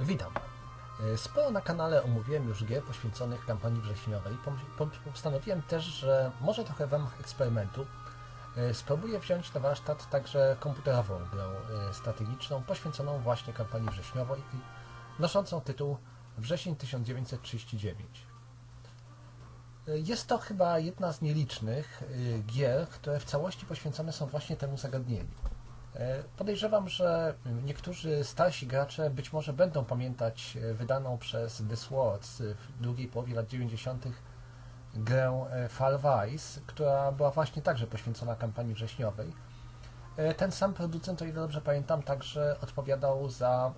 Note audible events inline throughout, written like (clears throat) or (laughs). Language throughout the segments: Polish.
Witam. E, Sporo na kanale omówiłem już gier poświęconych kampanii wrześniowej. Postanowiłem też, że może trochę w ramach eksperymentu e, spróbuję wziąć na warsztat także komputerową grę e, strategiczną poświęconą właśnie kampanii wrześniowej i noszącą tytuł Wrzesień 1939. E, Jest to chyba jedna z nielicznych gier, które w całości poświęcone są właśnie temu zagadnieniu. E, Podejrzewam, że niektórzy starsi gracze być może będą pamiętać e, wydaną przez The Swords w drugiej połowie lat 90. grę e, Fall Guys, która była właśnie także poświęcona kampanii wrześniowej. Ten sam producent, o ile dobrze pamiętam, także odpowiadał za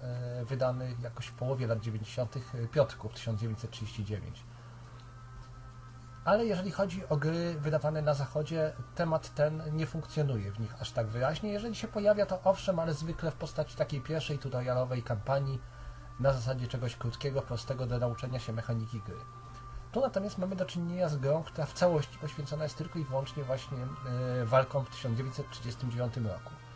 wydany jakoś w połowie lat 90. Piotrków 1939. Ale jeżeli chodzi o gry wydawane na zachodzie, temat ten nie funkcjonuje w nich aż tak wyraźnie. Jeżeli się pojawia, to owszem, ale zwykle w postaci takiej pierwszej tutorialowej kampanii na zasadzie czegoś krótkiego, prostego do nauczenia się mechaniki gry. Tu natomiast mamy do czynienia z grą, która w całości poświęcona jest tylko i wyłącznie właśnie e, walkom w 1939 roku.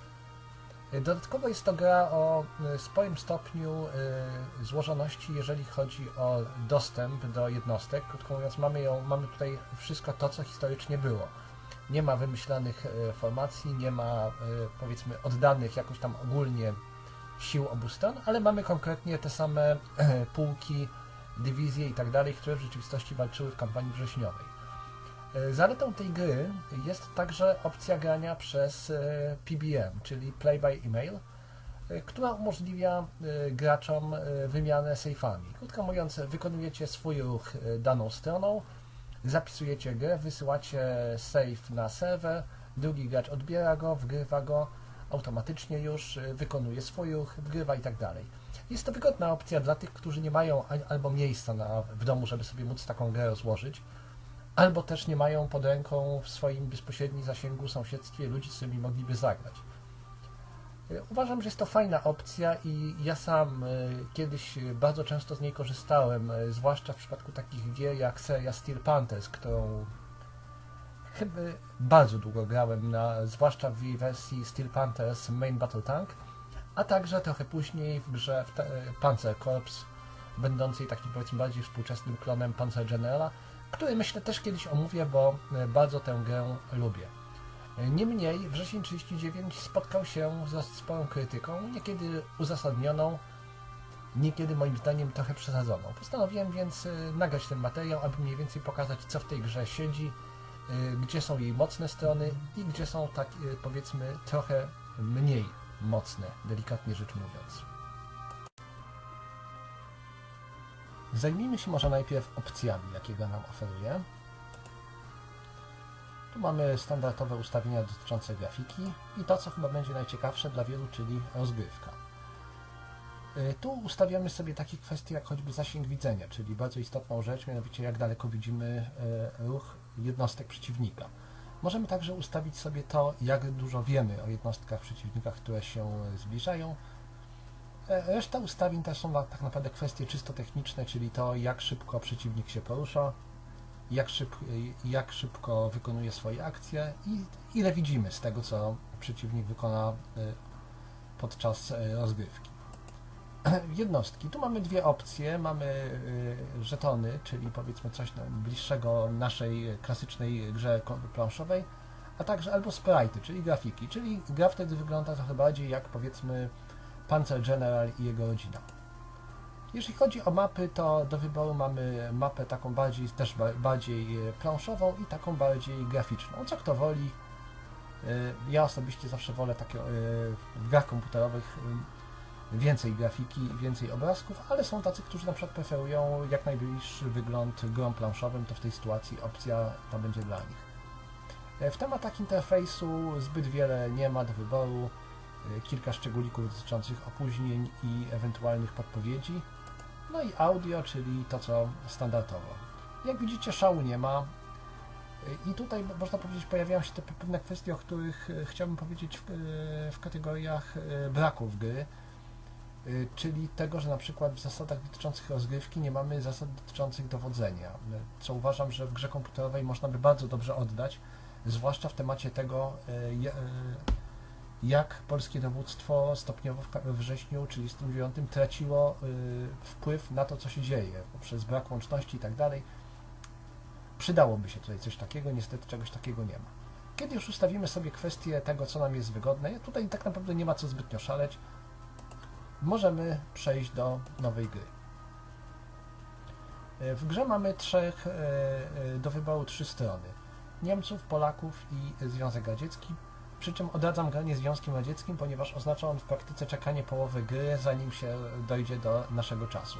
Dodatkowo jest to gra o e, sporym stopniu e, złożoności, jeżeli chodzi o dostęp do jednostek. Krótko mówiąc, mamy, ją, mamy tutaj wszystko to, co historycznie było. Nie ma wymyślanych e, formacji, nie ma powiedzmy oddanych jakoś tam ogólnie sił obu stron, ale mamy konkretnie te same pułki, dywizje i tak dalej, które w rzeczywistości walczyły w kampanii wrześniowej. E, Zaletą tej gry jest także opcja grania przez e, PBM, czyli Play by Email, e, która umożliwia graczom wymianę sejfami. Krótko mówiąc, wykonujecie swój ruch daną stroną, zapisujecie grę, wysyłacie save na serwer, drugi gracz odbiera go, wgrywa go, automatycznie już wykonuje swój ruch, wgrywa i tak dalej. Jest to wygodna opcja dla tych, którzy nie mają albo miejsca na, w domu, żeby sobie móc taką grę rozłożyć, albo też nie mają pod ręką w swoim bezpośrednim zasięgu sąsiedztwie ludzi, z którymi mogliby zagrać. E, Uważam, że jest to fajna opcja i ja sam e, kiedyś e, bardzo często z niej korzystałem, e, zwłaszcza w przypadku takich gier jak seria Steel Panthers, którą chyba bardzo długo grałem, na, zwłaszcza w jej wersji Steel Panthers Main Battle Tank, a także trochę później w grze w te, Panzer Corps, będącej takim powiedzmy bardziej współczesnym klonem Panzer Generala, który myślę też kiedyś omówię, bo e, bardzo tę grę lubię. E, Niemniej wrzesień 39 spotkał się z dosyć sporą krytyką, niekiedy uzasadnioną, niekiedy moim zdaniem trochę przesadzoną. Postanowiłem więc e, nagrać ten materiał, aby mniej więcej pokazać, co w tej grze siedzi, gdzie są jej mocne strony i gdzie są tak powiedzmy trochę mniej mocne, delikatnie rzecz mówiąc. Zajmijmy się może najpierw opcjami, jakie gra nam oferuje. Tu mamy standardowe ustawienia dotyczące grafiki i to, co chyba będzie najciekawsze dla wielu, czyli rozgrywka. Y, Tu ustawiamy sobie takie kwestie jak choćby zasięg widzenia, czyli bardzo istotną rzecz, mianowicie jak daleko widzimy y, ruch jednostek przeciwnika. Możemy także ustawić sobie to, jak dużo wiemy o jednostkach przeciwnika, które się zbliżają. E, Reszta ustawień to są tak naprawdę kwestie czysto techniczne, czyli to, jak szybko przeciwnik się porusza, jak, szyb, jak szybko wykonuje swoje akcje i ile widzimy z tego, co przeciwnik wykona e, podczas e, rozgrywki. (clears throat) Jednostki. Tu mamy dwie opcje. Mamy żetony, czyli powiedzmy coś bliższego naszej klasycznej grze planszowej, a także albo sprite, czyli grafiki, czyli gra wtedy wygląda trochę bardziej jak powiedzmy Panzer General i jego rodzina. Jeżeli chodzi o mapy, to do wyboru mamy mapę taką bardziej, też ba- bardziej e, planszową i taką bardziej graficzną. Co kto woli. E, Ja osobiście zawsze wolę takie e, w grach komputerowych więcej grafiki, więcej obrazków, ale są tacy, którzy na przykład preferują jak najbliższy wygląd grom planszowym, to w tej sytuacji opcja ta będzie dla nich. W tematach interfejsu zbyt wiele nie ma do wyboru. E, Kilka szczególików dotyczących opóźnień i ewentualnych podpowiedzi. No i audio, czyli to co standardowo. Jak widzicie, szału nie ma. Y, I tutaj można powiedzieć, pojawiają się te pewne kwestie, o których y, chciałbym powiedzieć w, w kategoriach braków gry. Czyli tego, że na przykład w zasadach dotyczących rozgrywki nie mamy zasad dotyczących dowodzenia, co uważam, że w grze komputerowej można by bardzo dobrze oddać, zwłaszcza w temacie tego, jak polskie dowództwo stopniowo we wrześniu 1939 traciło y, wpływ na to, co się dzieje poprzez brak łączności i tak dalej. Przydałoby się tutaj coś takiego, niestety czegoś takiego nie ma. Kiedy już ustawimy sobie kwestię tego, co nam jest wygodne, tutaj tak naprawdę nie ma co zbytnio szaleć, możemy przejść do nowej gry. E, W grze mamy trzech, e, do wyboru trzy strony. Niemców, Polaków i Związek Radziecki. Przy czym odradzam granie Związkiem Radzieckim, ponieważ oznacza on w praktyce czekanie połowy gry, zanim się dojdzie do naszego czasu.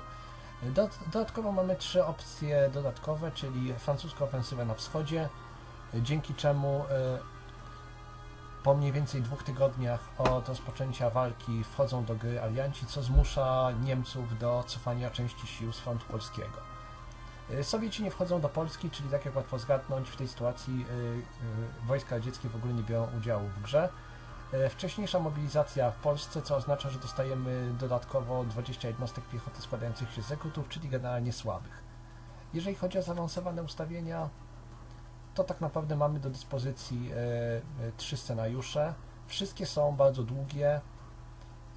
Do, dodatkowo mamy trzy opcje dodatkowe, czyli francuską ofensywę na wschodzie, dzięki czemu e, po mniej więcej dwóch tygodniach od rozpoczęcia walki wchodzą do gry alianci, co zmusza Niemców do cofania części sił z frontu polskiego. Y, Sowieci nie wchodzą do Polski, czyli tak jak łatwo zgadnąć, w tej sytuacji y, y, wojska radzieckie w ogóle nie biorą udziału w grze. Wcześniejsza mobilizacja w Polsce, co oznacza, że dostajemy dodatkowo 20 jednostek piechoty składających się z rekrutów, czyli generalnie słabych. Jeżeli chodzi o zaawansowane ustawienia, to tak naprawdę mamy do dyspozycji e, e, trzy scenariusze. Wszystkie są bardzo długie.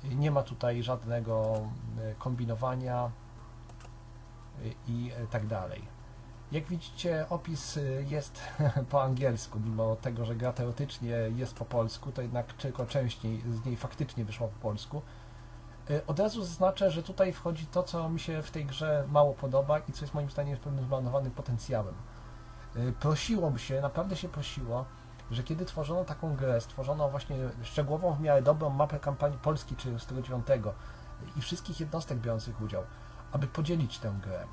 Nie ma tutaj żadnego e, kombinowania e, i e, tak dalej. Jak widzicie, opis e, jest (laughs) po angielsku, mimo tego, że gra teoretycznie jest po polsku, to jednak tylko częściej z niej faktycznie wyszła po polsku. E, Od razu zaznaczę, że tutaj wchodzi to, co mi się w tej grze mało podoba i co jest moim zdaniem pewnym zmarnowanym potencjałem. Prosiłoby się, naprawdę się prosiło, że kiedy tworzono taką grę, stworzono właśnie szczegółową w miarę dobrą mapę kampanii Polski 1939 i wszystkich jednostek biorących udział, aby podzielić tę grę,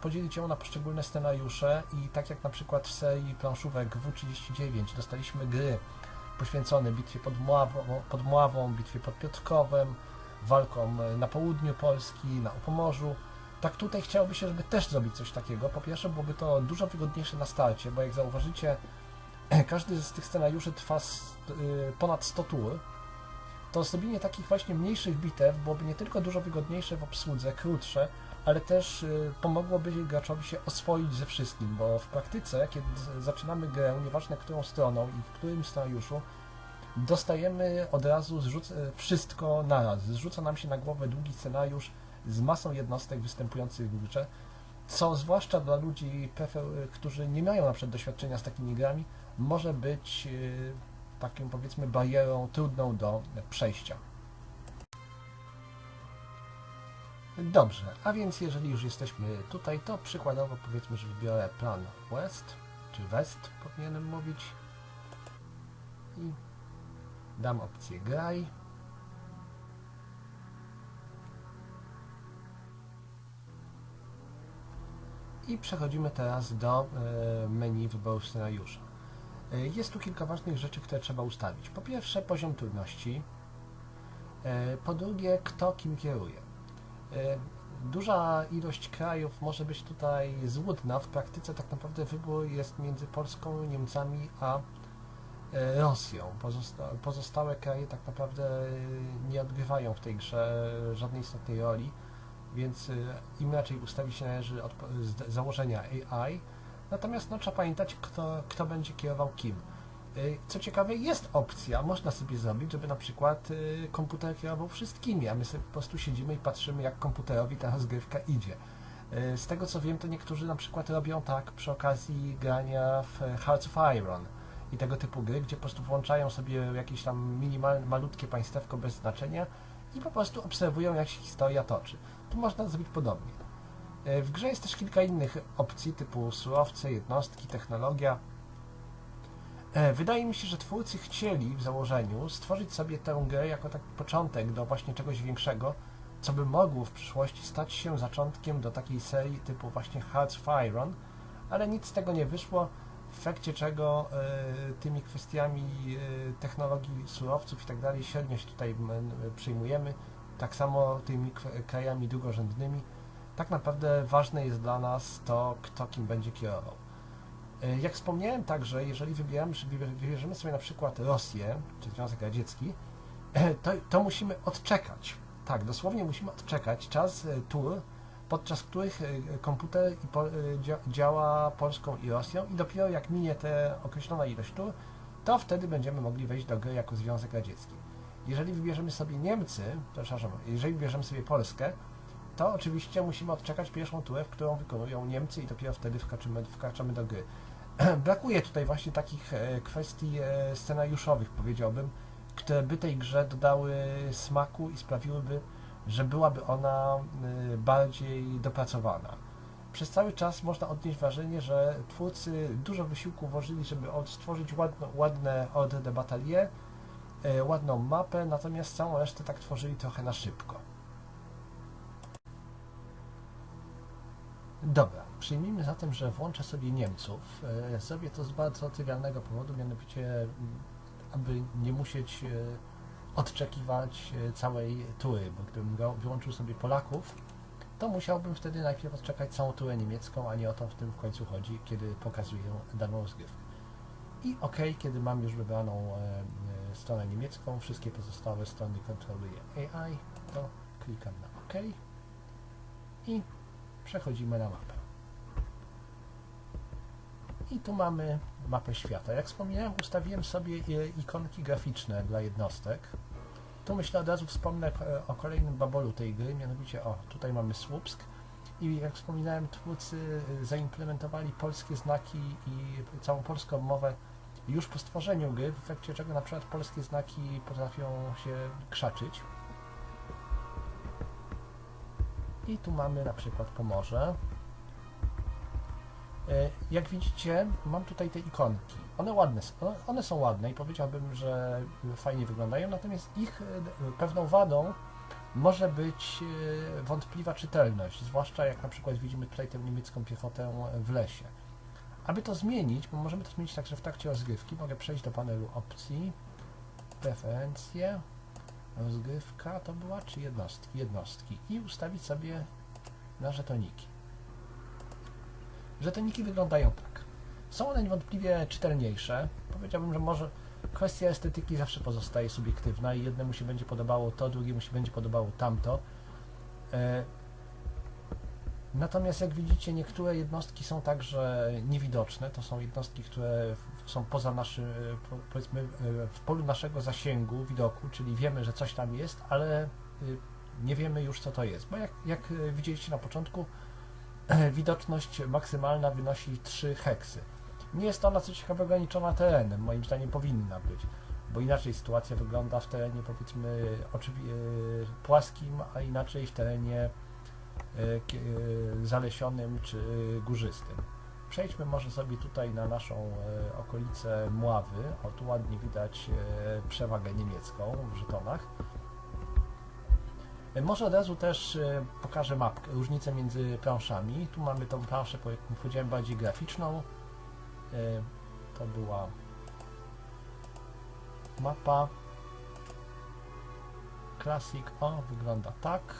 podzielić ją na poszczególne scenariusze i tak jak na przykład w serii planszówek W39 dostaliśmy gry poświęcone bitwie pod Mławą, pod Mławą bitwie pod Piotrkowem, walkom na południu Polski, na Upomorzu, tak tutaj chciałoby się, żeby też zrobić coś takiego. Po pierwsze, byłoby to dużo wygodniejsze na starcie, bo jak zauważycie, (clears throat) każdy z tych scenariuszy trwa y, ponad 100 tur. To zrobienie takich właśnie mniejszych bitew byłoby nie tylko dużo wygodniejsze w obsłudze, krótsze, ale też y, pomogłoby graczowi się oswoić ze wszystkim, bo w praktyce, kiedy zaczynamy grę, nieważne którą stroną i w którym scenariuszu, dostajemy od razu y, wszystko naraz. Zrzuca nam się na głowę długi scenariusz z masą jednostek występujących w grze, co zwłaszcza dla ludzi, którzy nie mają na przykład doświadczenia z takimi grami, może być taką powiedzmy barierą trudną do przejścia. Dobrze, a więc jeżeli już jesteśmy tutaj, to przykładowo powiedzmy, że wybiorę plan West, czy West powinienem mówić i dam opcję graj. I przechodzimy teraz do e, menu wyboru scenariusza. E, Jest tu kilka ważnych rzeczy, które trzeba ustawić. Po pierwsze, poziom trudności. E, Po drugie, kto kim kieruje. E, Duża ilość krajów może być tutaj złudna. W praktyce tak naprawdę wybór jest między Polską, Niemcami a Rosją. Pozosta pozostałe kraje tak naprawdę nie odgrywają w tej grze żadnej istotnej roli więc im raczej ustawi się należy założenia AI. Natomiast no, trzeba pamiętać, kto, kto będzie kierował kim. Y, Co ciekawe, jest opcja, można sobie zrobić, żeby na przykład y, komputer kierował wszystkimi, a my sobie po prostu siedzimy i patrzymy, jak komputerowi ta rozgrywka idzie. Y, Z tego co wiem, to niektórzy na przykład robią tak przy okazji grania w Hearts of Iron i tego typu gry, gdzie po prostu włączają sobie jakieś tam minimal, malutkie państewko bez znaczenia i po prostu obserwują, jak się historia toczy. Tu można zrobić podobnie. E, W grze jest też kilka innych opcji, typu surowce, jednostki, technologia. E, Wydaje mi się, że twórcy chcieli w założeniu stworzyć sobie tę grę jako taki początek do właśnie czegoś większego, co by mogło w przyszłości stać się zaczątkiem do takiej serii typu właśnie Hearts of Iron, ale nic z tego nie wyszło, w efekcie czego e, tymi kwestiami technologii surowców i tak dalej średnio się tutaj przyjmujemy, tak samo tymi krajami drugorzędnymi. Tak naprawdę ważne jest dla nas to, kto kim będzie kierował. E, Jak wspomniałem także, jeżeli wybieramy, wybierzemy sobie na przykład Rosję, czy Związek Radziecki, to, to musimy odczekać. Tak, dosłownie musimy odczekać czas e, tur, podczas których e, komputer e, działa Polską i Rosją i dopiero jak minie tę określona ilość tur, to wtedy będziemy mogli wejść do gry jako Związek Radziecki. Jeżeli wybierzemy sobie Niemcy, przepraszam, jeżeli wybierzemy sobie Polskę, to oczywiście musimy odczekać pierwszą turę, którą wykonują Niemcy i dopiero wtedy wkraczamy, wkraczamy do gry. (clears throat) Brakuje tutaj właśnie takich e, kwestii e, scenariuszowych, powiedziałbym, które by tej grze dodały smaku i sprawiłyby, że byłaby ona e, bardziej dopracowana. Przez cały czas można odnieść wrażenie, że twórcy dużo wysiłku włożyli, żeby stworzyć ładne, ładne ordre de ładną mapę, natomiast całą resztę tak tworzyli trochę na szybko. Dobra, przyjmijmy zatem, że włączę sobie Niemców. E, Zrobię to z bardzo trywialnego powodu, mianowicie mm, aby nie musieć e, odczekiwać e, całej tury, bo gdybym wyłączył sobie Polaków, to musiałbym wtedy najpierw odczekać całą turę niemiecką, a nie o to w tym w końcu chodzi, kiedy pokazuję daną rozgrywkę. I OK, kiedy mam już wybraną stronę niemiecką, wszystkie pozostałe strony kontroluje AI, to klikam na OK i przechodzimy na mapę. I tu mamy mapę świata. Jak wspomniałem, ustawiłem sobie e, ikonki graficzne dla jednostek. Tu myślę od razu wspomnę e, o kolejnym babolu tej gry, mianowicie o, tutaj mamy Słupsk i jak wspominałem, twórcy e, zaimplementowali polskie znaki i całą polską mowę już po stworzeniu gry, w efekcie czego na przykład polskie znaki potrafią się krzaczyć. I tu mamy na przykład Pomorze. E, Jak widzicie, mam tutaj te ikonki. One ładne, one- są ładne i powiedziałbym, że fajnie wyglądają, natomiast ich e, pewną wadą może być e, wątpliwa czytelność, zwłaszcza jak na przykład widzimy tutaj tę niemiecką piechotę w lesie. Aby to zmienić, bo możemy to zmienić także w trakcie rozgrywki, mogę przejść do panelu opcji, preferencje, rozgrywka to była, czy jednostki? Jednostki i ustawić sobie na żetoniki. Żetoniki wyglądają tak. Są one niewątpliwie czytelniejsze. Powiedziałbym, że może kwestia estetyki zawsze pozostaje subiektywna i jednemu się będzie podobało to, drugiemu się będzie podobało tamto. Natomiast jak widzicie, niektóre jednostki są także niewidoczne. To są jednostki, które są poza naszym, po- powiedzmy, w polu naszego zasięgu, widoku, czyli wiemy, że coś tam jest, ale y, nie wiemy już, co to jest. Bo jak, jak e, widzieliście na początku, (clears throat) widoczność maksymalna wynosi 3 heksy. Nie jest ona co ciekawe ograniczona terenem, moim zdaniem powinna być, bo inaczej sytuacja wygląda w terenie powiedzmy e, płaskim, a inaczej w terenie zalesionym czy górzystym. Przejdźmy może sobie tutaj na naszą e, okolicę Mławy. O, tu ładnie widać e, przewagę niemiecką w żetonach. E, Może od razu też e, pokażę mapkę, różnicę między planszami. Tu mamy tą planszę, jak powiedziałem, bardziej graficzną. E, To była mapa Classic. O, wygląda tak.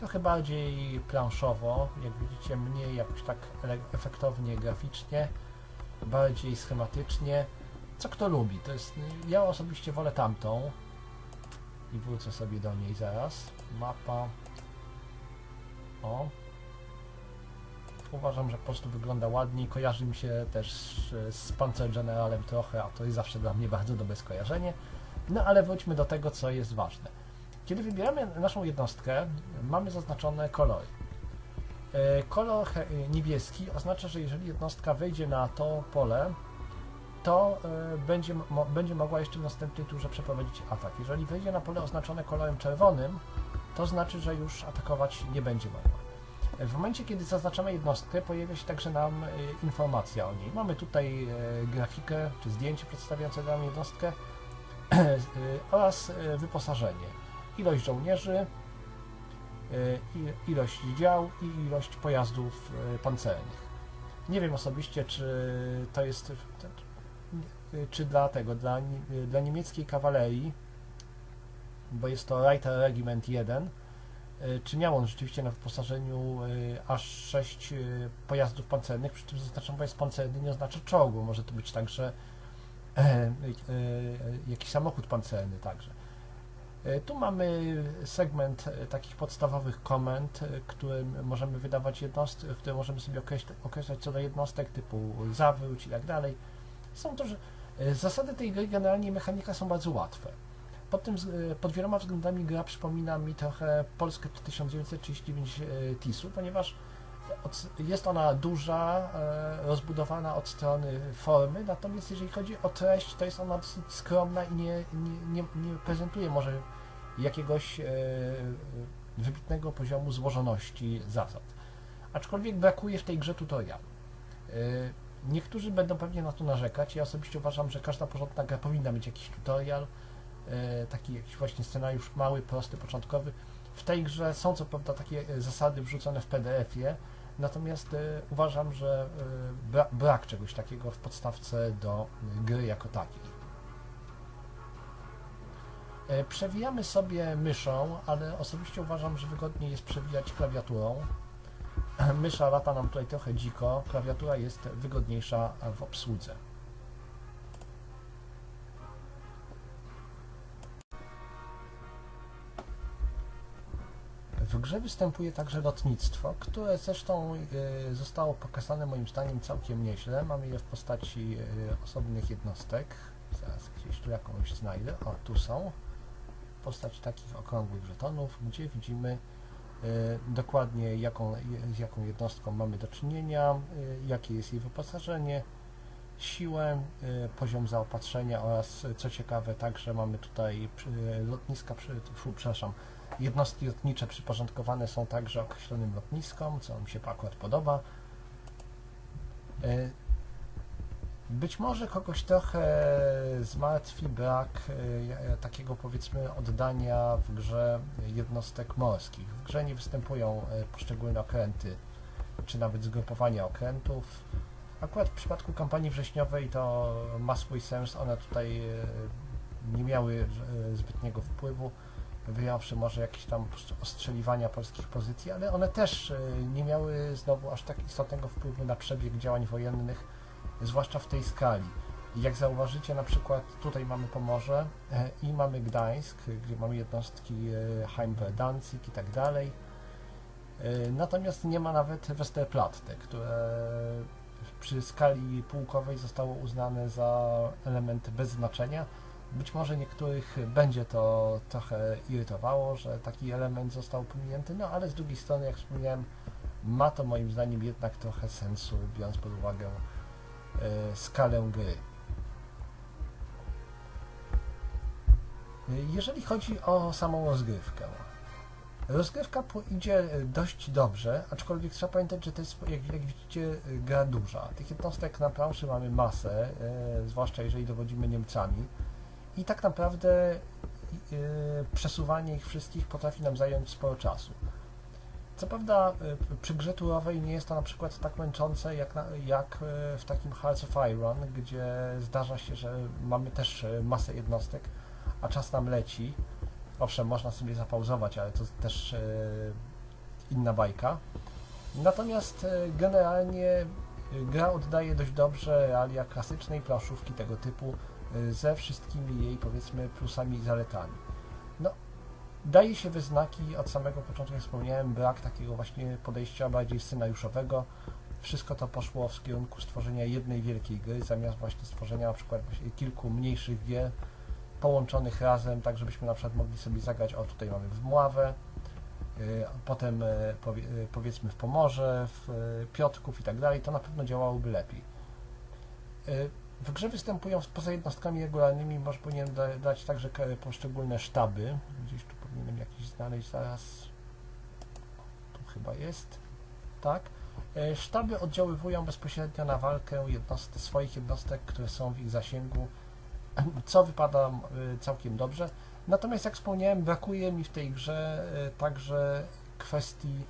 Trochę bardziej planszowo, jak widzicie, mniej jakoś tak efektownie graficznie, bardziej schematycznie. Co kto lubi, to jest. Ja osobiście wolę tamtą i wrócę sobie do niej zaraz. Mapa. O. Uważam, że po prostu wygląda ładniej. Kojarzy mi się też z- z Panzer Generalem trochę, a to jest zawsze dla mnie bardzo dobre skojarzenie. No ale wróćmy do tego, co jest ważne. Kiedy wybieramy naszą jednostkę, mamy zaznaczone kolory. E, Kolor he- niebieski oznacza, że jeżeli jednostka wejdzie na to pole, to e, będzie, będzie mogła jeszcze w następnej turze przeprowadzić atak. Jeżeli wejdzie na pole oznaczone kolorem czerwonym, to znaczy, że już atakować nie będzie mogła. E, W momencie, kiedy zaznaczamy jednostkę, pojawia się także nam e, informacja o niej. Mamy tutaj e, grafikę czy zdjęcie przedstawiające daną jednostkę (clears throat) e, oraz e, wyposażenie. Ilość żołnierzy, e, ilość dział i ilość pojazdów e, pancernych. Nie wiem osobiście, czy to jest czy dla tego, dla, dla niemieckiej kawalerii, bo jest to Reiter Regiment 1, e, czy miał on rzeczywiście na wyposażeniu e, aż 6 pojazdów pancernych, przy czym zaznaczam pojazd pancerny nie oznacza czołgu, może to być także e, e, e, jakiś samochód pancerny także. E, Tu mamy segment e, takich podstawowych komend, e, które możemy wydawać jednostki, które możemy sobie określać, co do jednostek typu zawróć i tak dalej. Są E, Zasady tej gry generalnie mechanika są bardzo łatwe. Pod, tym, pod wieloma względami gra przypomina mi trochę Polskę 1939 e, TIS-u, ponieważ jest ona duża, e, rozbudowana od strony formy, natomiast jeżeli chodzi o treść, to jest ona dosyć skromna i nie, nie, nie, prezentuje może jakiegoś e, wybitnego poziomu złożoności zasad. Aczkolwiek brakuje w tej grze tutorialu. E, Niektórzy będą pewnie na to narzekać. Ja osobiście uważam, że każda porządna gra powinna mieć jakiś tutorial, taki jakiś właśnie scenariusz mały, prosty, początkowy. W tej grze są co prawda takie zasady wrzucone w PDF-ie, natomiast e, uważam, że e, bra brak czegoś takiego w podstawce do e, gry jako takiej. Przewijamy sobie myszą, ale osobiście uważam, że wygodniej jest przewijać klawiaturą. Mysza lata nam tutaj trochę dziko, klawiatura jest wygodniejsza w obsłudze. W grze występuje także lotnictwo, które zresztą e, zostało pokazane moim zdaniem całkiem nieźle. Mamy je w postaci e, osobnych jednostek. Zaraz gdzieś tu jakąś znajdę. O, tu są. W postaci takich okrągłych żetonów, gdzie widzimy e, dokładnie jaką, z jaką jednostką mamy do czynienia, jakie jest jej wyposażenie, siłę, poziom zaopatrzenia oraz co ciekawe także mamy tutaj lotniska, przy, przepraszam, jednostki lotnicze przyporządkowane są także określonym lotniskom, co mi się akurat podoba. E, Być może kogoś trochę zmartwi brak e, takiego powiedzmy oddania w grze jednostek morskich. W grze nie występują e, poszczególne okręty, czy nawet zgrupowania okrętów. Akurat w przypadku kampanii wrześniowej to ma swój sens, one tutaj nie miały zbytniego wpływu, wyjąwszy może jakieś tam ostrzeliwania polskich pozycji, ale one też e, nie miały znowu aż tak istotnego wpływu na przebieg działań wojennych, zwłaszcza w tej skali. Jak zauważycie, na przykład tutaj mamy Pomorze e, i mamy Gdańsk, gdzie mamy jednostki e, Heimwehr, Danzig i tak dalej. Natomiast nie ma nawet Westerplatte, które przy skali pułkowej zostało uznane za element bez znaczenia. Być może niektórych będzie to trochę irytowało, że taki element został pominięty, no ale z drugiej strony, jak wspomniałem, ma to moim zdaniem jednak trochę sensu, biorąc pod uwagę e, skalę gry. E, Jeżeli chodzi o samą rozgrywkę, rozgrywka idzie e, dość dobrze, aczkolwiek trzeba pamiętać, że to jest, jak, jak widzicie, gra duża. Tych jednostek na planszy mamy masę, zwłaszcza jeżeli dowodzimy Niemcami. I tak naprawdę e, przesuwanie ich wszystkich potrafi nam zająć sporo czasu. Co prawda e, przy grze turowej nie jest to na przykład tak męczące jak, na, jak e, w takim Hearts of Iron, gdzie zdarza się, że mamy też e, masę jednostek, a czas nam leci. Owszem, można sobie zapauzować, ale to też inna bajka. Natomiast generalnie gra oddaje dość dobrze realia klasycznej planszówki tego typu ze wszystkimi jej powiedzmy plusami i zaletami. No, daje się we znaki od samego początku, jak wspomniałem, brak takiego właśnie podejścia bardziej scenariuszowego. Wszystko to poszło w kierunku stworzenia jednej wielkiej gry, zamiast właśnie stworzenia na przykład kilku mniejszych gier połączonych razem, tak żebyśmy na przykład mogli sobie zagrać, o tutaj mamy w Mławę, y, potem y, powie, y, powiedzmy w Pomorze, w y, Piotrków i tak dalej, to na pewno działałoby lepiej. W grze występują poza jednostkami regularnymi, może powinienem da, dać także poszczególne sztaby. Gdzieś tu powinienem jakiś znaleźć zaraz. Tu chyba jest. Tak. Y, Sztaby oddziaływują bezpośrednio na walkę swoich jednostek, które są w ich zasięgu, (clears throat) co wypada y, całkiem dobrze. Natomiast jak wspomniałem, brakuje mi w tej grze y, także kwestii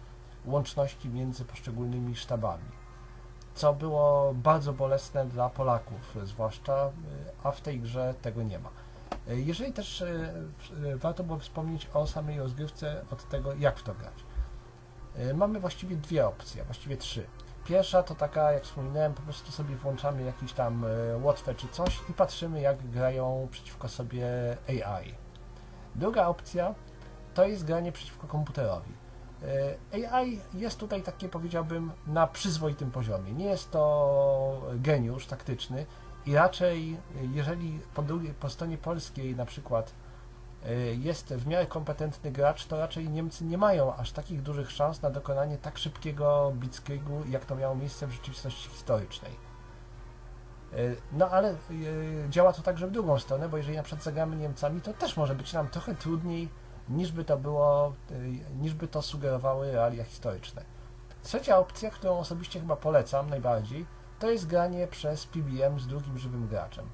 łączności między poszczególnymi sztabami co było bardzo bolesne dla Polaków, zwłaszcza, y, a w tej grze tego nie ma. Y, Jeżeli też y, warto było wspomnieć o samej rozgrywce od tego, jak w to grać. Mamy właściwie dwie opcje, właściwie trzy. Pierwsza to taka, jak wspominałem, po prostu sobie włączamy jakiś tam łotwę czy coś i patrzymy, jak grają przeciwko sobie AI. Druga opcja to jest granie przeciwko komputerowi. E, AI jest tutaj takie powiedziałbym na przyzwoitym poziomie. Nie jest to geniusz taktyczny I raczej, jeżeli po, drugiej, po stronie polskiej na przykład y, jest w miarę kompetentny gracz, to raczej Niemcy nie mają aż takich dużych szans na dokonanie tak szybkiego blitzkriegu, jak to miało miejsce w rzeczywistości historycznej. Y, No ale działa to także w drugą stronę, bo jeżeli na przykład zagramy Niemcami, to też może być nam trochę trudniej, niż by to było, y, niż by to sugerowały realia historyczne. Trzecia opcja, którą osobiście chyba polecam najbardziej, to jest granie przez PBM z drugim żywym graczem.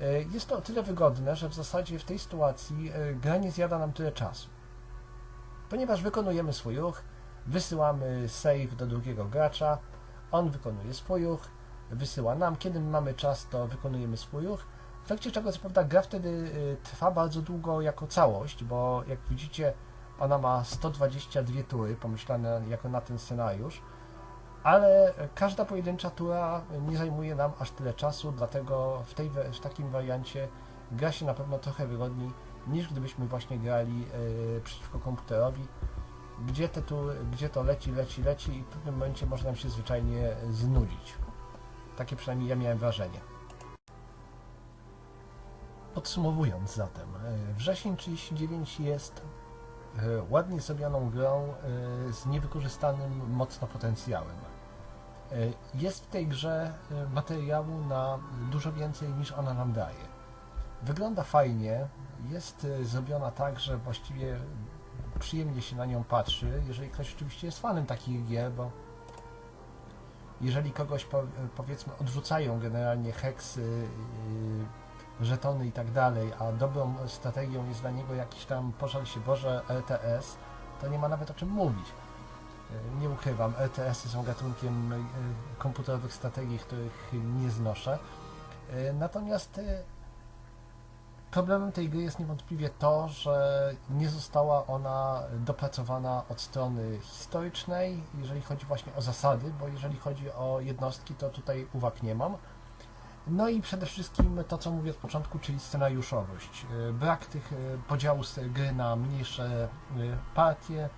Y, Jest to o tyle wygodne, że w zasadzie w tej sytuacji y, gra nie zjada nam tyle czasu. Ponieważ wykonujemy swój ruch, wysyłamy save do drugiego gracza, on wykonuje swój ruch, wysyła nam, kiedy my mamy czas, to wykonujemy swój ruch, w efekcie czego co prawda gra wtedy y, trwa bardzo długo jako całość, bo jak widzicie ona ma 122 tury pomyślane jako na ten scenariusz, ale każda pojedyncza tura nie zajmuje nam aż tyle czasu, dlatego w, tej, w takim wariancie gra się na pewno trochę wygodniej niż gdybyśmy właśnie grali y, przeciwko komputerowi, gdzie, te tury, gdzie to leci, leci, leci i w pewnym momencie może nam się zwyczajnie znudzić. Takie przynajmniej ja miałem wrażenie. Podsumowując zatem, y, wrzesień 39 jest y, ładnie zrobioną grą y, z niewykorzystanym mocno potencjałem. Jest w tej grze materiału na dużo więcej niż ona nam daje. Wygląda fajnie, jest zrobiona tak, że właściwie przyjemnie się na nią patrzy, jeżeli ktoś oczywiście jest fanem takich gier, bo jeżeli kogoś po, powiedzmy odrzucają generalnie heksy, żetony i tak dalej, a dobrą strategią jest dla niego jakiś tam pożal się Boże LTS, to nie ma nawet o czym mówić. Yy, Nie ukrywam, LTS-y są gatunkiem komputerowych strategii, których nie znoszę. Natomiast Problemem tej gry jest niewątpliwie to, że nie została ona dopracowana od strony historycznej, jeżeli chodzi właśnie o zasady, bo jeżeli chodzi o jednostki, to tutaj uwag nie mam. No i przede wszystkim to, co mówię od początku, czyli scenariuszowość. Yy, Brak tych podziału z gry na mniejsze yy, partie,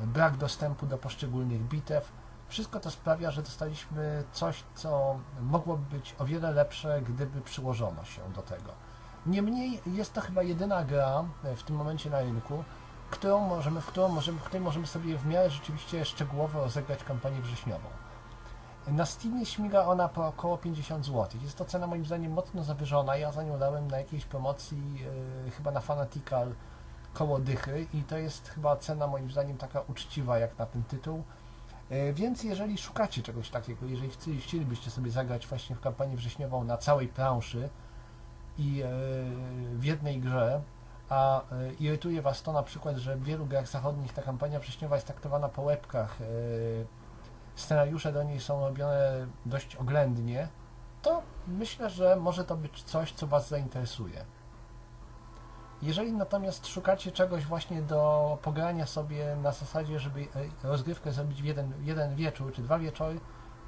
brak dostępu do poszczególnych bitew. Wszystko to sprawia, że dostaliśmy coś, co mogłoby być o wiele lepsze, gdyby przyłożono się do tego. Niemniej jest to chyba jedyna gra e, w tym momencie na rynku, którą możemy, w, którą możemy, w której możemy sobie w miarę rzeczywiście szczegółowo rozegrać kampanię wrześniową. Na Steamie śmiga ona po około 50 zł. Jest to cena moim zdaniem mocno zawyżona. Ja za nią dałem na jakiejś promocji e, chyba na Fanatical koło dychy i to jest chyba cena moim zdaniem taka uczciwa jak na ten tytuł. E, Więc jeżeli szukacie czegoś takiego, jeżeli chci- chcielibyście sobie zagrać właśnie w kampanię wrześniową na całej planszy, i e, w jednej grze, a e, irytuje Was to na przykład, że w wielu grach zachodnich ta kampania wrześniowa jest traktowana po łebkach, e, scenariusze do niej są robione dość oględnie, to myślę, że może to być coś, co Was zainteresuje. Jeżeli natomiast szukacie czegoś właśnie do pogrania sobie na zasadzie, żeby e, rozgrywkę zrobić w jeden, jeden wieczór czy dwa wieczory,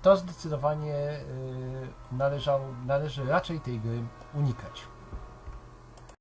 to zdecydowanie y, należał, należy raczej tej gry unikać.